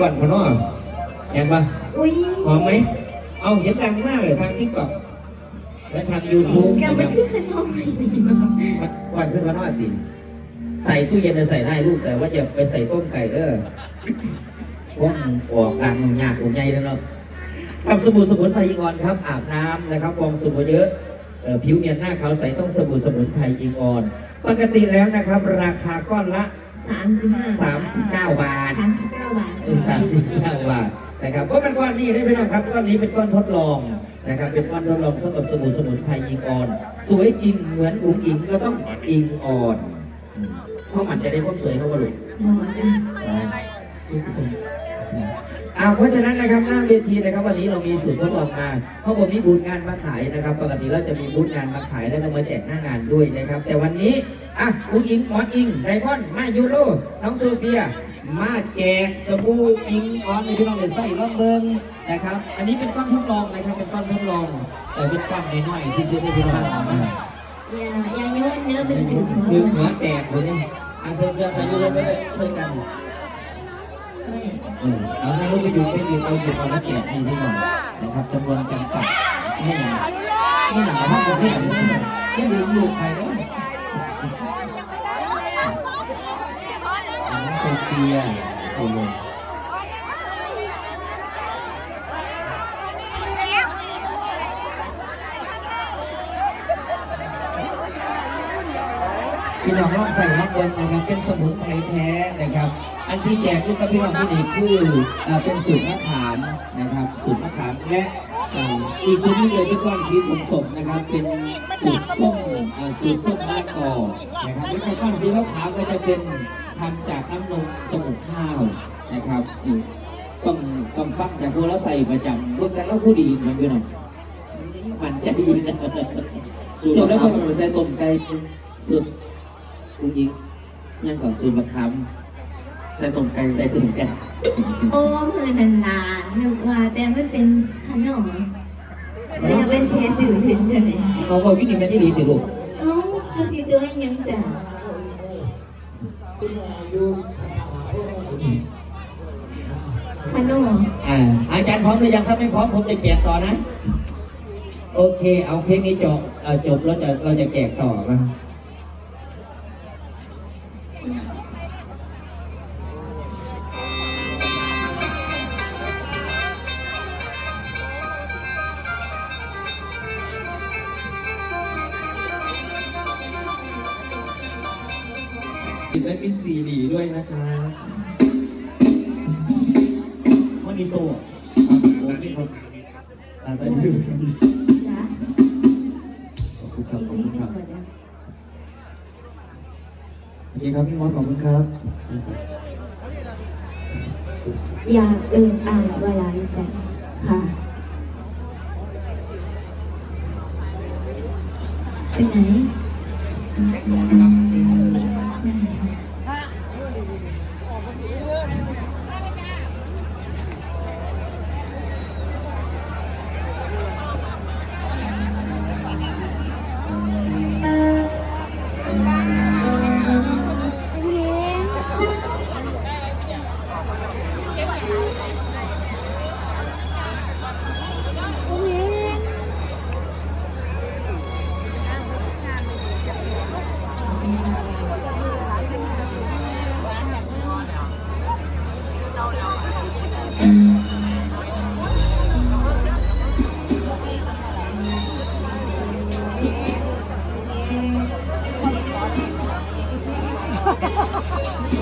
ก่อนพอนอเห็นปะอุ้ยหอมไหม เอาเห็นดังมากเลยทางทิกตอกและทางยูทูบแกนะคมัรันบคือขนมก่อนขึ้นพอนอติใส่ตู้เย็นน่ะใส่ได้ลูกแต่ว่าอย่าไปใส่ต้มไก่เด้อฟงออกดังยากหัวใหญ่แล้วเนาะกับสบู่สมุนไพรอิงออนครับ อาบน้ำนะครับฟองสบู่เยอะเอ่อผิวเนียนหน้าขาวใสต้องสบู่สมุนไพรอิงออน ปกติแล้วนะครับ ราคาก้อนละ สามสิบห้า39บาทสามสิบเก้าบาทเออสามสิบห้าบาทนะครับเพราะมันก้อนนี้ได้ไหมน้องครับก้อนนี้เป็นก้อนทดลองนะครับ เป็นก้อนทดลองสำหรับสบู่สมุนไพรอิงออน สวยจริงเหมือนอุ๋งอิงก็ต้องอิงออนอืมเพราะมันจะได้ความสวยเข้ามาลูกหมอจ้ะรู้สึกผม อ่าเพราะฉะนั้นนะครับหน้าเวทีนะครับวันนี้เรามีสูตรทดลองมาเพราะผมมีบูธงานมาขายนะครับ ปกติเราจะมีบูธงานมาขายแล้วก็มาแจกหน้างานด้วยนะครับ แต่วันนี้อะอุ้งอิงหมอนอิงไดมอนด์มายูโรน้องโซเฟีย มาแจกสบู่อิงออนในพี่น้องเลยใส่ล่องเบิงนะครับ อันนี้เป็นก้อนทดลองนะครับเป็นก้อนทดลองแต่เป็นก้อนน้อยๆที่ซื้อได้พี่น้องอย่าอย่าโยนเนื้อเป็นถึงคือหัวแตกเลยนี่อาโซเฟียมายูโรไปเลยช่วยกันไม่ เออเอาให้ลูกไปอยู่ไปอยู่ไปอยู่เอาแล้วแจกให้พี่น้องนะครับจำนวนจำกัดไม่หนาไม่หนาครับผมไม่หนาไม่ลืมลูกใครแล้วโซเฟียโอ้โห พี่น้องลองใส่น้ำเงินนะครับ เป็นสมุนไพรแท้นะครับ อันที่แจกลูกกับพี่น้องที่นี่คือเอ่อเป็นสูตรมะขามนะครับสูตรมะขามและเอ่ออีกสูตรหนึงเลยเป็นก้อนสีสมๆนะครับ เป็นสูตรส้มเอ่อสูตรส้มมะละกอนะครับแล้วก็ก้อนสีขาวๆก็จะเป็นทำจากน้ำนมจมูกข้าวนะครับอืมต้องต้องฟังจากพวกเราใส่ประจำเมื่อกันเราผู้ดีเหมือนกันเนาะมันจะดีนะ จบแล้วก็มาใส่ต้มไก่สูต รคุณยิงยังก่อนสูตรมะขามใส่ตุ่มไก่ใส่ตุ่มไก่โอ้มือนานๆนึกว่า แต่มันเป็นขนมเดี๋ยวเป็นเสียตื่นถึงกันเลยเขาบอกวิธีการที่ดีติลูกเอ้าก็สิตัวให้ยังแต่ขนมอ่าอาจารย์พร้อมหรือยังถ้าไม่พร้อมผมจะแจกต่อนะ โอเค เอาเพลงนี้จบเอ่อจบแล้วจะเราจะแจกต่อมาและมีซีดีด้วยนะครับมันมีตัวครับโอเคครับอ่าตอนนี้จ้ะขอบคุณครับขอบคุณครับโอเคครับพี่มอสขอบคุณครับ อยากเอินอ่านเวลาใจค่ะ ไปไหน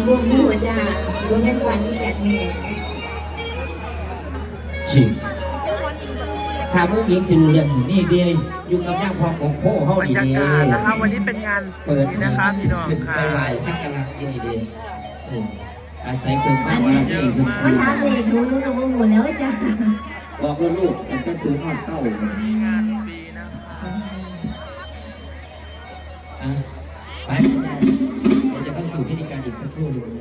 รวมหัวจ้ารวมเป็นวันที่แปดเมษชิถามผู้หญิงสิรู้เรื่องนี่เดียอยู่กับย่างพอของโค้เฮาบรดีรยาเดีกาศนะคะวันนี้เป็นงานศเปิดพนะคะพี่น้องขึ้นค่ะไปไหว้สักการะที่นี่เดีอืมอาศัยเพิ่งมาว่าที่คุณวันทักเลยรู้รู้กับว่าหมดแล้วจ้าบอกว่าลูกมันก็ซื้อทอดเต้า มีงานฟรีนะคะอะ ธีการอี